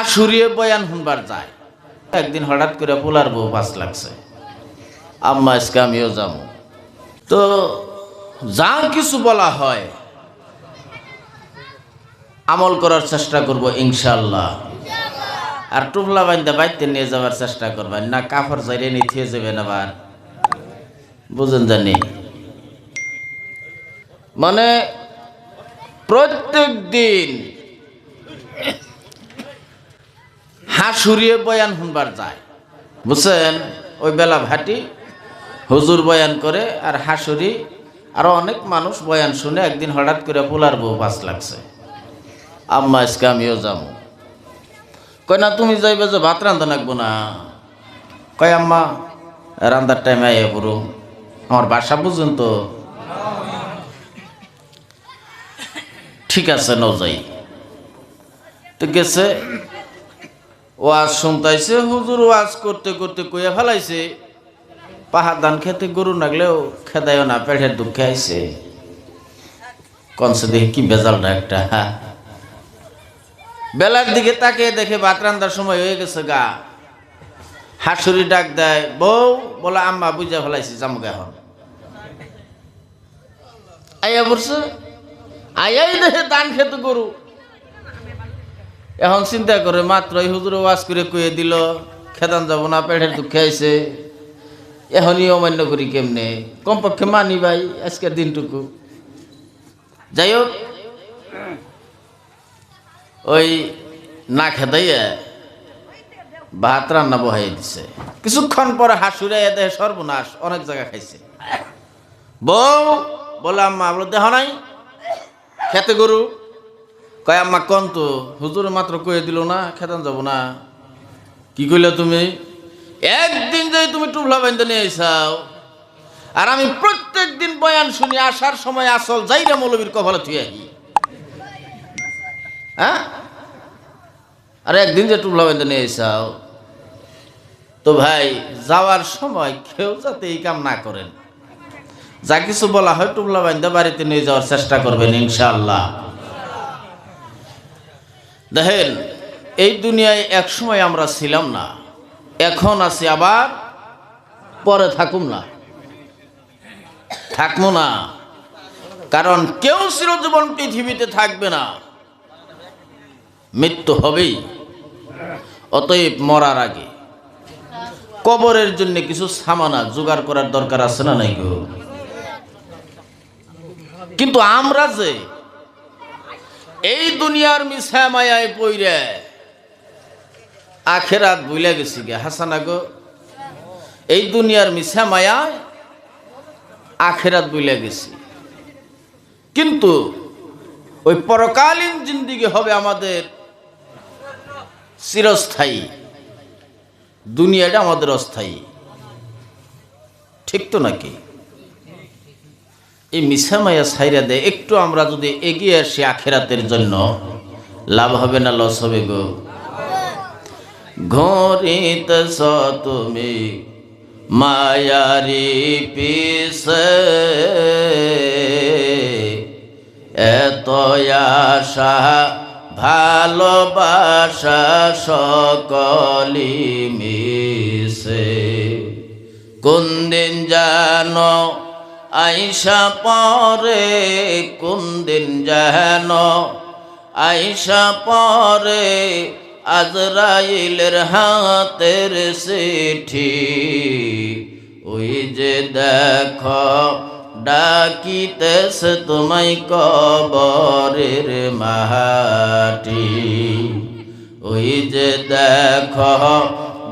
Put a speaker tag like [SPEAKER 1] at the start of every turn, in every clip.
[SPEAKER 1] হাসুরিয়ে বয়ান শুনবার যায়। একদিন হঠাৎ করে পোলার বউ পাস লাগছে। আম্মা, আজকে আমিও যাব। তো যা কিছু বলা হয়, আমল করার চেষ্টা করব ইনশাল্লাহ আর টুপলা বাইন্দা বাইতে নিয়ে যাওয়ার চেষ্টা করবেন না কাপড় চাইলে নিয়ে থিয়ে যাবেন আবার। বুঝেন জানি। মানে প্রত্যেক দিন হাসুরিয়ে বয়ান শুনবার যায়। বুঝছেন? ওই বেলা ভাটি হুজুর বয়ান করে আর হাসুরি আরও অনেক মানুষ বয়ান শুনে একদিন হঠাৎ করে পোলার বউ পাস লাগছে। আম্মা, আজকে আমিও যাব। কয়, না, তুমি যাইবে যে ভাত রান্ধা লাগবো না? কয়, আম্মা, রান্ধার টাইমে আইয়া পড়ো। আমার বাসা বুঝুন তো ঠিক আছে, ন যাই। তো গেছে ওয়াজ শুনতাইছে, হুজুর ওয়াজ করতে করতে কইয়া ফেলাইছে, পাহাড় ধান খেতে গরু নাগলেও খেদায়ও না, পেটের দুঃখে আইছে কনসে দেখে কি বেজালটা একটা বেলার দিকে তাকে দেখে ভাত রান্দার সময় হয়ে গেছে গা। হাসুরি ডাক দেয়, বউ, বলে আম্মা বুঝা ফেলাইছি জামুক এখন। আইয়া বলছে আইয়াই দেখে দান খেতে গরু। এখন চিন্তা করে মাত্র এই হুজুর ওয়াজ করে কয়ে দিল, খেদান যাব না, পেটের দুঃখে আইছে। এখনই অমান্য করি কেমনে? কমপক্ষে মানি ভাই, আজকের দিনটুকু। যাই হোক, ওই না খেদাইয়া ভাত রান্না বহাই দিছে। কিছুক্ষণ পরে হাসুরে দেহে সর্বনাশ, অনেক জায়গা খাইছে। বউ বলে আম্মা বলো দেহ নাই? খেতে গরু। কয়, আম্মা, কন তো? হুজুর মাত্র কয়ে দিল, না খেতান যাব না। কি কইলে তুমি? একদিন যদি তুমি টুবলা বাইন্দা নিয়ে আইসাও, আর আমি প্রত্যেক দিন বয়ান শুনি, আসার সময় আসল যাইরা মৌলবীর কপালে থুই আহি। হ্যাঁ? আর, একদিন যে টুবলা বাইন্দা নিয়ে আইসাও, তো ভাই, যাওয়ার সময় কেউ যাতে এই কাম না করেন। যা কিছু বলা হয়, টুবলা বাইন্দা বাড়িতে নিয়ে যাওয়ার চেষ্টা করবেন, ইনশাআল্লাহ। দেখেন, এই দুনিয়ায় এক সময় আমরা ছিলাম না, এখন আছি আবার পরে থাকুম না। থাকব না, কারণ কেউ চিরজীবন পৃথিবীতে থাকবে না। মৃত্যু হবেই, অতএব মরার আগে। কবরের জন্য কিছু সামানা জোগাড় করার দরকার আছে না নাই কিন্তু আমরা যে এই দুনিয়ার মিছা মায়ায় পইরে আখেরাত বইলা গেছি গে। হাসানা গো এই দুনিয়ার মিছা মায়ায় আখেরাত বইলা গেছি। কিন্তু ওই পরকালীন জিন্দিগি হবে আমাদের চিরস্থায়ী। দুনিয়াটা আমাদের অস্থায়ী। ঠিক তো নাকি? এই মিশা মায়া সাইরা দেয় একটু আমরা যদি এগিয়ে আসি আখেরাতের জন্য, লাভ হবে না, লস হবে গো। ঘরিত তুমি মায়ারি পিসে এত আশা, ভালোবাসা সকলি মিশে কোন দিন জানো আইসা পরে কোন দিন যেন? আইসা পরে আজরাইলের হাতের চিঠি। ওই যে দেখ ডাকিতেস তোমায় কবরের মাহাটি। ওই যে দেখ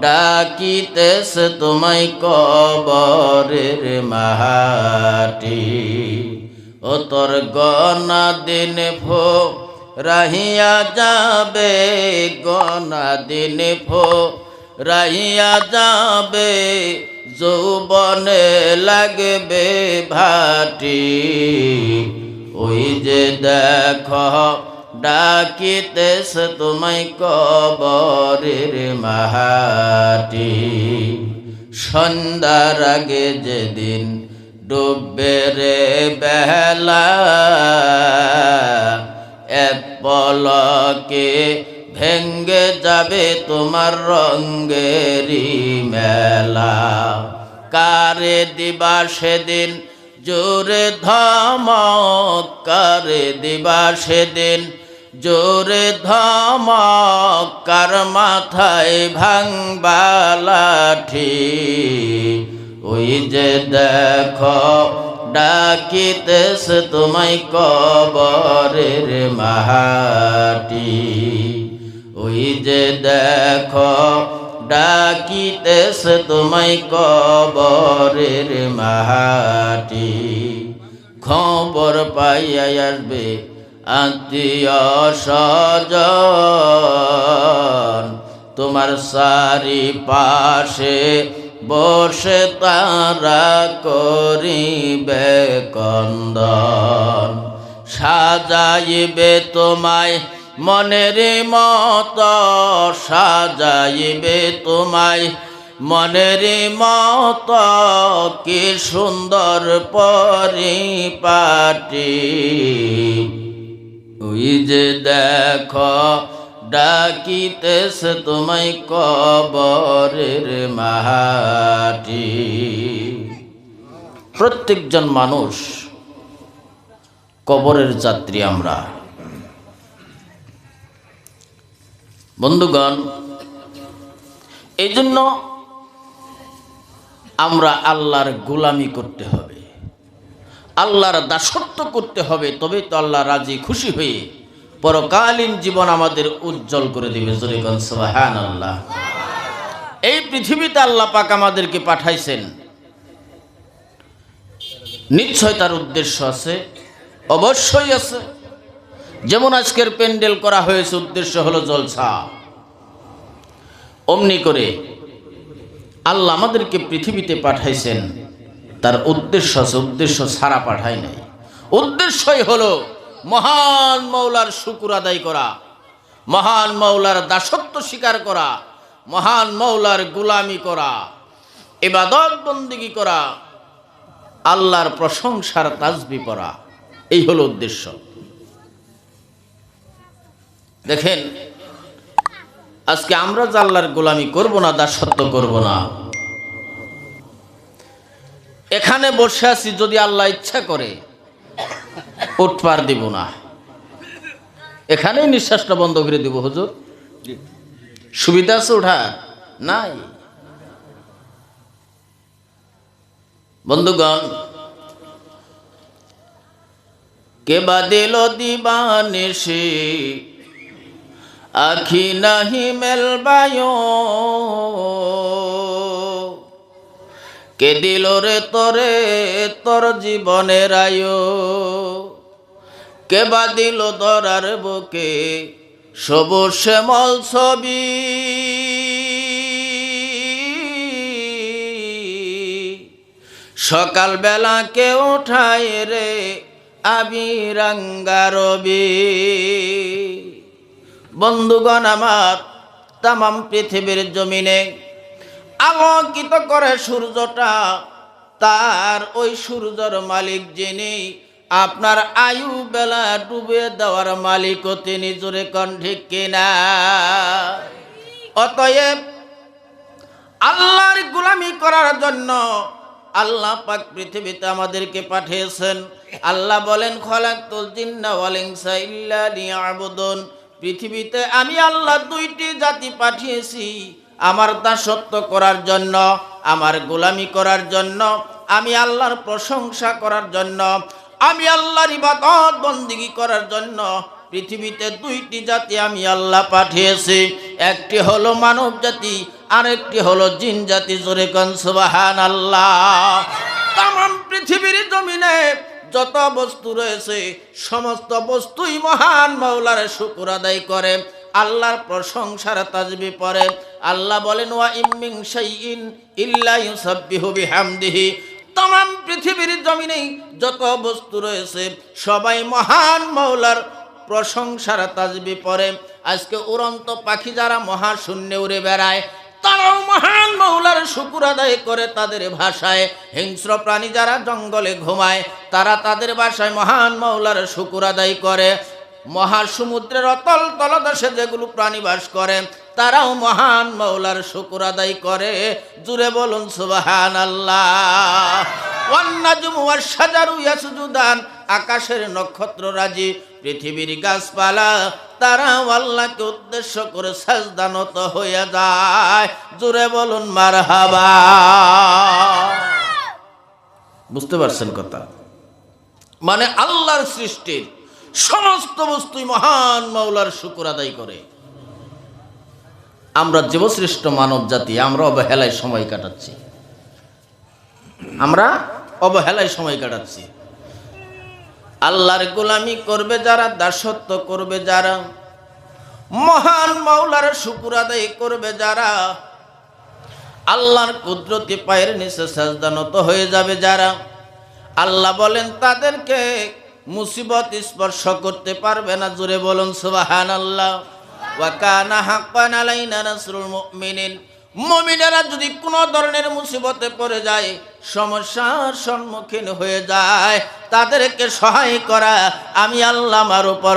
[SPEAKER 1] ডাকিতেস তোমায় কবরের মাহাটি। ও তোর গনা দিন ফো রাহিয়া যাবে গনা দিন ফো রাহিয়া যাবে, যৌবনে লাগবে ভাটি। ওই যে দেখ ডাকিতেস তোমায় কবরের মাহাটি। সন্ধ্যার আগে যেদিন ডুববে রে বেলা, এক পলকে ভেঙ্গে যাবে তোমার রঙ্গেরি মেলা। কারে দিবা সেদিন জোরে ধমক, কারে দিবা সেদিন জোরে ধমক, কার মাথায় ভাঙবা লাঠি ওই যে দেখো, ডাকিতেছে তোমায় কবরের মাহাটি। ওই যে দেখো, ডাকিতেছে তোমায় কবরের মাহাটি। খবর পাইয়া আসবে আত্মীয় স্বজন, তোমার সারি পাশে বসে তারা করিবে কন্দন। সাজাইবে তোমায় মনের মত, সাজাইবে তোমায় মনের মত, কি সুন্দর পরিপাটি। ওই যে দেখ, ডাকিতেছে তোমায় কবরের মাহাটি। প্রত্যেকজন মানুষ কবরের যাত্রী আমরা। বন্ধুগণ এই জন্য আমরা আল্লাহর গোলামি করতে হবে। আল্লাহর দাসত্ব করতে হবে তবে তো আল্লাহ রাজি, খুশি হয়ে পরকালীন জীবন আমাদের উজ্জ্বল করে দিবে। আল্লাহ এই পৃথিবীতে আল্লাহ পাক আমাদেরকে পাঠাইছেন। নিশ্চয় তার উদ্দেশ্য আছে, অবশ্যই আছে। যেমন আজকের প্যান্ডেল করা হয়েছে, উদ্দেশ্য হলো জলসা। অমনি করে আল্লাহ আমাদেরকে পৃথিবীতে পাঠাইছেন। তার উদ্দেশ্য আছে, উদ্দেশ্য ছাড়া পাঠায় নাই। উদ্দেশ্যই হলো মহান মৌলার শুকুর আদায় করা, মহান মৌলার দাসত্ব স্বীকার করা, মহান মৌলার গুলামি করা এবাদত বন্দিগি করা, আল্লাহর প্রশংসার তাজবি করা এই হলো উদ্দেশ্য। দেখেন, আজকে আমরা যে আল্লাহর গোলামি করব না, দাসত্ব করব না এখানে বসে আছি যদি আল্লাহ ইচ্ছা করে উঠপার দিব না। এখানেই নিঃশ্বাসটা বন্ধ করে দিব হুজুর। সুবিধা আছে ওঠা নাই। বন্ধুগণ কে বা দিল দিবানিসি আখি নাহি মেলবায়। কে দিল রে তরে তোর জীবনের আয়? কে বা দিল দরার বুকে সবুজ শ্যামল ছবি? সকালবেলা কে উঠায় রে আবিরাঙ্গারবি বন্ধুগণ আমার তামাম পৃথিবীর জমিনে আলোকিত করে সূর্যটা, তার ওই সূর্যর মালিক যিনি, আপনার আয়ু বেলা ডুবে দেওয়ার মালিকও তিনি জোরে কণ্ঠে কিনা? অতএব আল্লাহর গুলামি করার জন্য আল্লাহ পাক পৃথিবীতে আমাদেরকে পাঠিয়েছেন। আল্লাহ বলেন জিন্না ইনসা ইল্লা লিয়াবুদুন। পৃথিবীতে আমি আল্লাহ দুইটি জাতি পাঠিয়েছি। আমার দাসত্ব করার জন্য, আমার গোলামি করার জন্য, আমি আল্লাহর প্রশংসা করার জন্য, আমি আল্লাহর ইবাদত বন্দিগি করার জন্য পৃথিবীতে দুইটি জাতি আমি আল্লাহ পাঠিয়েছি। একটি হলো মানব জাতি, আরেকটি হলো জিন জাতি। জোরে কন সুবাহান আল্লাহ তাম পৃথিবীর জমিনে যত বস্তু রয়েছে, সমস্ত বস্তুই মহান মৌলার শুকুর আদায় করে। আল্লাহর প্রশংসার তাজবি পরে আল্লাহ বলেন, ওয়া ইমিং শাইইন ইল্লা ইউসাব্বিহু বিহামদিহি। তমাম পৃথিবীর জমিনেই যত বস্তু রয়েছে, সবাই মহান মৌলার প্রশংসার তাজবি পরে আজকে উড়ন্ত পাখি যারা মহা মহাশূন্যে উড়ে বেড়ায়, তারাও মহান মৌলার শুকুর আদায় করে তাদের ভাষায়। হিংস্র প্রাণী যারা জঙ্গলে ঘুমায়, তারা তাদের ভাষায় মহান মৌলার শুকুর আদায় করে। মহাসমুদ্রের অতল তলদেশে যেগুলো প্রাণী বাস করে, তারাও মহান মৌলার শুকুর আদায় করে। জুড়ে বলুন সুবাহান আল্লাহ আকাশের নক্ষত্র রাজি, পৃথিবীর গাছপালা, তারা আল্লাহকে উদ্দেশ্য করে সাজদানত হইয়া যায়। জুড়ে বলুন, মারহাবা। বুঝতে পারছেন কথা? মানে আল্লাহর সৃষ্টির সমস্ত বস্তুই মহান মাওলার শুকুর আদায় করে। আমরা জীবশ্রেষ্ঠ মানব জাতি, আমরা অবহেলায় সময় কাটাচ্ছি। আমরা অবহেলায় সময় কাটাচ্ছি। আল্লাহর গোলামি করবে যারা, দাসত্ব করবে যারা, মহান মাওলার শুকুর আদায় করবে যারা, আল্লাহর কুদরতি পায়ের নিচে সাজদানত হয়ে যাবে যারা। আল্লাহ বলেন, তাদেরকে মুসিবত স্পর্শ করতে পারবে না জুড়ে বলুন সুবাহান আল্লাহ মুমিনেরা যদি কোনো ধরনের মুসিবতে পড়ে যায়, সমস্যার সম্মুখীন হয়ে যায়, তাদেরকে সহায় করা আমি আল্লাহ আমার উপর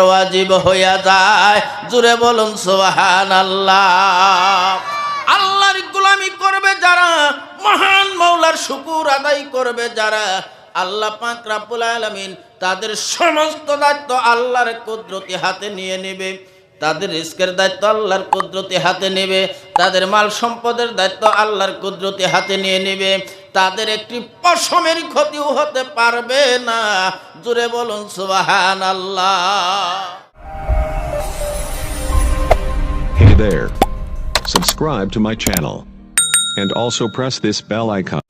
[SPEAKER 1] হইয়া যায়। জুড়ে বলুন সুবাহান আল্লাহ আল্লাহর গোলামি করবে যারা, মহান মৌলার শুকুর আদায় করবে যারা। আল্লাহ পাক রাব্বুল তাদের সমস্ত দায়িত্ব আল্লাহর কুদরতি হাতে নিয়ে নেবে তাদের রিস্কের দায়িত্ব আল্লাহর কুদরতি হাতে নেবে তাদের মাল সম্পদের দায়িত্ব আল্লাহর কুদরতি হাতে নিয়ে নেবে তাদের একটি পশমের ক্ষতিও হতে পারবে না জুড়ে বলুন সুবাহান আল্লাহ
[SPEAKER 2] Hey there. Subscribe to my channel. And also press this bell icon.